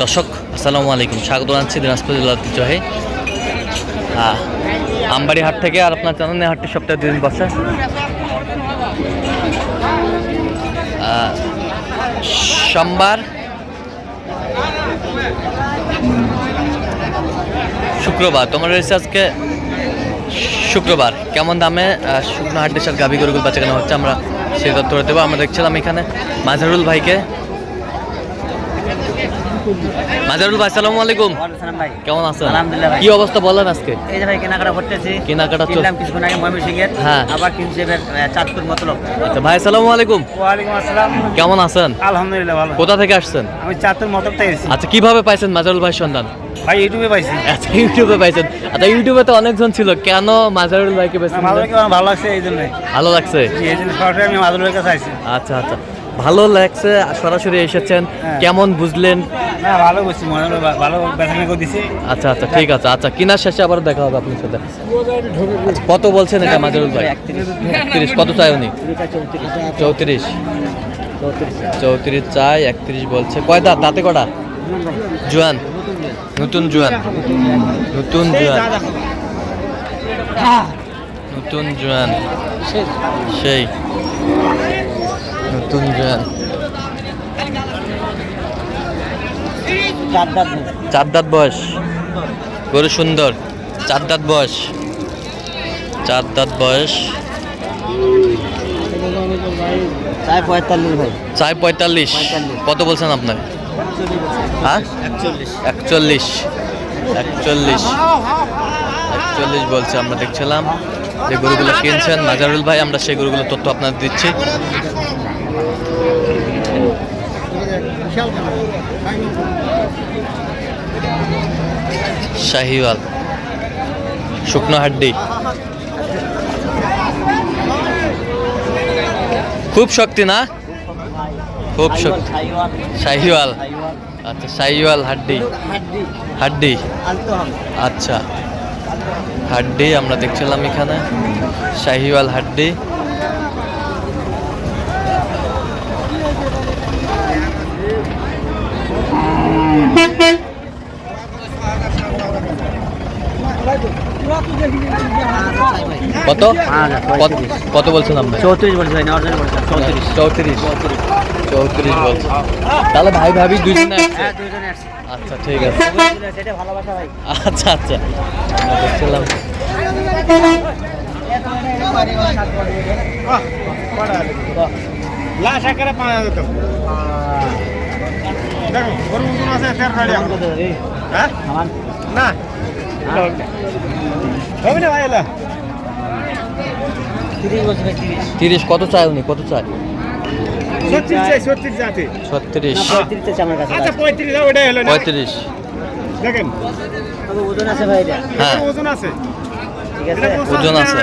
দর্শক, আসসালামু আলাইকুম। স্বাগত জানাচ্ছি দিনাজপুর জেলা ঐতিহ্যবাহী আমবাড়ি হাট থেকে আর আপনার জানেন হাটটি সপ্তাহে দুদিন বসে। সোমবার শুক্রবার। তোমার রয়েছে আজকে শুক্রবার। কেমন দামে শুকনো হাট দেশের গাভি গরুগুলো বাচ্চা কেনা হচ্ছে, আমরা সেই তথ্য দেবো। আমরা দেখছিলাম এখানে মাঝারুল ভাইকে মাজারুল ভাই আসসালামু আলাইকুম। কেমন আছেন? আলহামদুলিল্লাহ কি অবস্থা বলেন আজকে? এই যে ভাই কেনাকাটা করতেছি। কেনাকাটা চল- কিনলাম কিছুক্ষণ আগে হ্যাঁ। আবার কিনছি এবার চাঁদপুর মতলব। আচ্ছা ভাই আসসালামু আলাইকুম। ওয়ালাইকুম আসসালাম। কেমন আছেন? আলহামদুলিল্লাহ ভালো। কোথা থেকে আসছেন? আমি চাঁদপুর মতলব থেকে এসেছি। আচ্ছা কীভাবে পাইছেন মাজারুল ভাই সন্ধান? ভাই ইউটিউবে পাইছি। আচ্ছা ইউটিউবে পাইছেন। আচ্ছা ইউটিউবে তো অনেকজন ছিল। কেন মাজারুল ভাইকে বেছে ভালো লাগে আমার ভালো লাগছে এই জন্যই। ভালো লাগছে? এই জন্য সরাসরি আমি মাদুরের কাছে আইছি আচ্ছা আচ্ছা। ভালো লাগছে সরাসরি এসেছেন। হ্যাঁ। কেমন বুঝলেন? না ভালো করছি মনে হলো ভালো বেচাকেনা করে আচ্ছা আচ্ছা ঠিক আছে আচ্ছা কিনার শেষে আবার দেখা হবে আপনার সাথে। কত বলছেন এটা মাজারুল ভাই? একত্রিশ কত চাই উনি? চৌত্রিশ। চৌত্রিশ চাই একত্রিশ বলছে। কয় দাঁত দাঁতে কটা? জোয়ান। নতুন জোয়ান। নতুন জোয়ান। নতুন জোয়ান। সেই। নতুন জোয়ান। চার দাঁত বয়স। গরু সুন্দর। চার দাঁত বয়স। চার দাঁত বয়স চাই পঁয়তাল্লিশ। কত বলছেন আপনার? হ্যাঁ? একচল্লিশ। একচল্লিশ। একচল্লিশ। একচল্লিশ বলছে আমরা দেখছিলাম যে গরুগুলো কিনছেন। নাজারুল ভাই আমরা সেই গরুগুলোর তথ্য আপনাদের দিচ্ছি। শাহিওয়াল। শুকনো হাড্ডি। খুব শক্তি না? খুব শক্তি। শাহিওয়াল। আচ্ছা শাহিওয়াল হাড্ডি। হাড্ডি। আচ্ছা। হাড্ডি আমরা দেখছিলাম এখানে। শাহিওয়াল হাড্ডি। কত? কত- কত বলছেন আপনি? চৌত্রিশ বলছি ভাই নেওয়ার জন্য চৌত্রিশ। চৌত্রিশ। চৌত্রিশ। বলছে তাহলে ভাই ভাবি দুজনে হ্যাঁ আচ্ছা ঠিক আছে। সেটা আচ্ছা আচ্ছা। আমরা লাশ আকারে পাওয়া যেত দেখো গরু ওজন আছে তেরো গাড়ি হ্যাঁ? না। হবে না ভাই এলা। তিরিশ কত চায় উনি? কত চায় ছত্রিশ চাই ছত্রিশ পঁয়ত্রিশ আচ্ছা পঁয়ত্রিশ ওটাই হলো না। দেখেন। ওজন আছে ভাই হ্যাঁ। ওজন আছে। ঠিক আছে। ওজন আছে।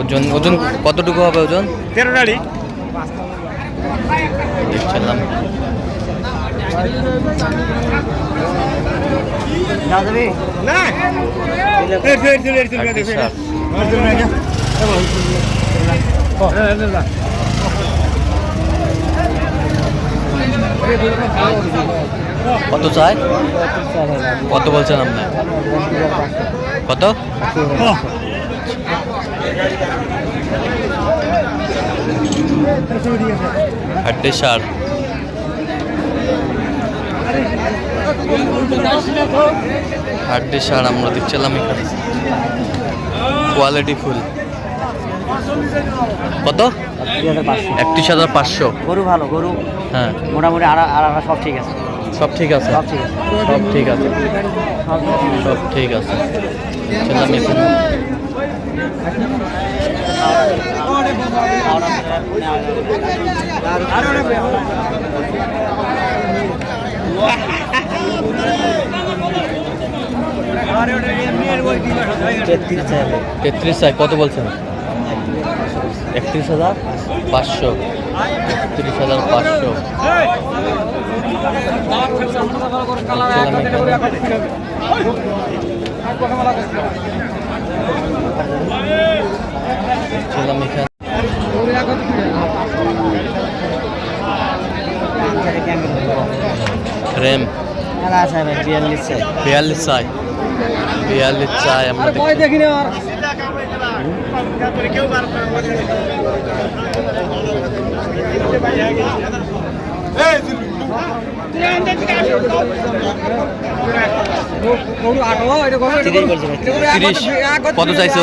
ওজন ওজন কতটুকু হবে ওজন? তেরো গাড়ি। দেখছিলাম। না যাবি না। এই ফের চলে এসেছিল দেখে স্যার। কত চায় কত বলছেন আপনি? কত? হাড্ডি সার। হাড্ডি সার আমরা দেখছিলাম এখানে। কোয়ালিটি ফুল কত? একত্রিশ হাজার পাঁচশো। গরু ভালো গরু হ্যাঁ। মোটামুটি আর আর আর সব ঠিক আছে। সব ঠিক আছে? সব ঠিক আছে। সব ঠিক আছে। সব ঠিক আছে। এখানে। তেত্রিশ চাই কত বলছেন? একত্রিশ হাজার পাঁচশো। একত্রিশ হাজার পাঁচশো। ছিলাম এখানে ভাই বিয়াল্লিশ চাই। বিয়াল্লিশ চাই। আমরা কত চাইছে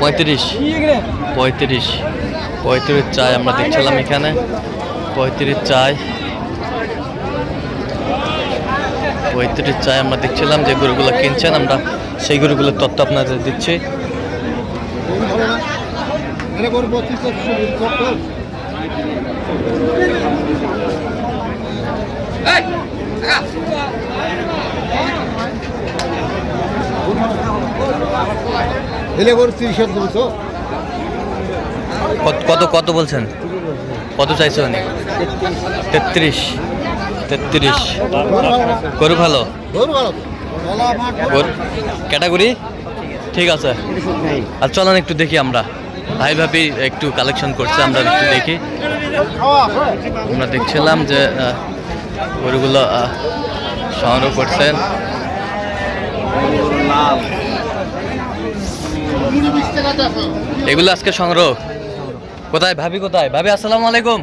পঁয়ত্রিশ পঁয়ত্রিশ। পঁয়ত্রিশ চাই আমরা দেখছিলাম এখানে। পঁয়ত্রিশ চাই। পঁয়ত্রিশ চাই আমরা দেখছিলাম যে গরুগুলো কিনছেন আমরা সেই গরুগুলোর তথ্য আপনাদের দিচ্ছি। কত কত কত বলছেন? কত চাইছে উনি? তেত্রিশ। তেত্রিশ। গরু ভালো? ক্যাটাগরি? ঠিক আছে। আর চলেন একটু দেখি আমরা। ভাই ভাবি একটু কালেকশন করছে, আমরা একটু দেখি। আমরা দেখছিলাম যে গরুগুলো সংগ্রহ করছেন। এগুলো আজকে সংগ্রহ? কোথায়? ভাবি কোথায়? ভাবি, আসসালামু আলাইকুম।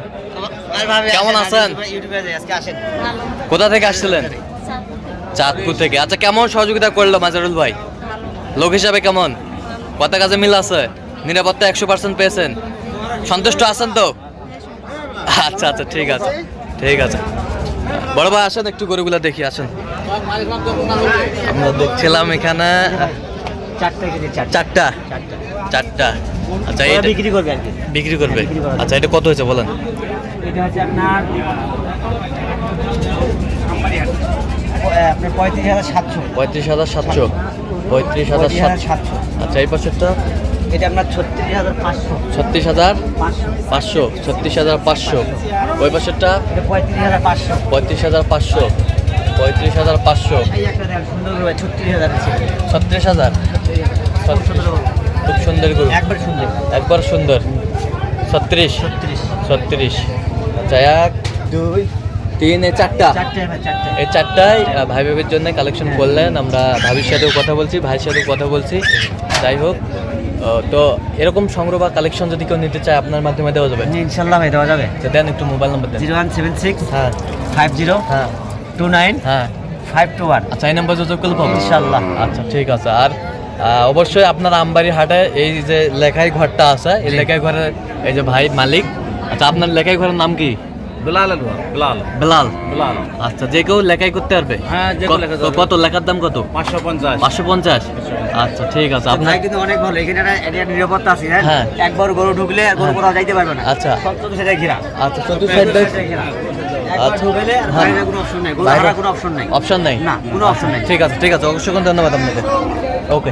কেমন আছেন? কোথা থেকে আসছিলেন? চাঁদপুর থেকে। আচ্ছা কেমন সহযোগিতা করল মাজারুল ভাই? লোক হিসাবে কেমন? কথা কাজে মিল আছে? নিরাপত্তা একশো পার্সেন্ট পেয়েছেন। সন্তুষ্ট আছেন তো? আচ্ছা আচ্ছা ঠিক আছে ঠিক আছে। বড় ভাই আসেন একটু গরুগুলা দেখি আসেন। আমরা দেখছিলাম এখানে চারটে চারটে। আচ্ছা এটা বিক্রি করবে বিক্রি করবে। আচ্ছা এটা কত হয়েছে বলেন? এটা হচ্ছে আপনার আপনার পঁয়ত্রিশ হাজার সাতশো। পঁয়ত্রিশ হাজার সাতশো। পঁয়ত্রিশ হাজার সাতশো সাতশো। আচ্ছা এই পাশেরটা এটা আপনার ছত্রিশ হাজার পাঁচশো। ছত্রিশ হাজার পাঁচশো। পাঁচশো ছত্রিশ হাজার পাঁচশো। ওই পাশেরটা পঁয়ত্রিশ হাজার পাঁচশো। পঁয়ত্রিশ হাজার পাঁচশো। পঁয়ত্রিশ হাজার পাঁচশো। ছত্রিশ খুব সুন্দর খুব সুন্দর গরু। একবার সুন্দর। একবার সুন্দর। ছত্রিশ। ছত্রিশ। ছত্রিশ। আচ্ছা এক দুই তিন এই চারটা। হ্যাঁ, এই চারটায় ভাই ভাবির জন্য কালেকশন করলেন। আমরা ভাবির সাথেও কথা বলছি ভাইয়ের সাথেও কথা বলছি। যাই হোক তো এরকম সংগ্রহ বা কালেকশন যদি কেউ নিতে চায় আপনার মাধ্যমে দেওয়া যাবে? ইনশাল্লাহ ভাই দেওয়া যাবে। তো দেন একটু মোবাইল নাম্বার দেন। জিরো ওয়ান সেভেন সিক্স হ্যাঁ। ফাইভ জিরো হ্যাঁ। টু নাইন হ্যাঁ। Five two one. আচ্ছা এই নাম্বার যোগাযোগ করলে পাবো? ইনশাল্লাহ। আচ্ছা ঠিক আছে। আর অবশ্যই আপনার আমবাড়ি হাটে এই যে লেখাই ঘরটা আছে এই লেখাই ঘরের এই যে ভাই মালিক আচ্ছা আপনার লেখাই ঘরের নাম কি? বিলাল বিলাল। বেলাল। বিলাল। আচ্ছা যে কেউ লেখাই করতে পারবে? হ্যাঁ, যে কেউ কত- লেখা কত? লেখার দাম কত? পাঁচশো পঞ্চাশ। পাঁচশো পঞ্চাশ? আচ্ছা ঠিক আছে। আপনার কিন্তু অনেক ভালো। এখানে একটা- নিরাপত্তা আছে হ্যাঁ? হ্যাঁ। একবার গরু ঢুকলে আর গরু হ্যাঁ। কোথাও যাইতে পারবে না। আচ্ছা। ঘেরা। আচ্ছা চতুর্থ সাইড ঘেরা। আচ্ছা। আর হ্যাঁ। বাইরে কোনো অপশন নাই। গরু বাইরে- হারার কোনো অপশন নাই। অপশন নাই? না কোনো অপশন নাই। ঠিক আছে ঠিক আছে। অবশ্যই ধন্যবাদ আপনাকে। ওকে।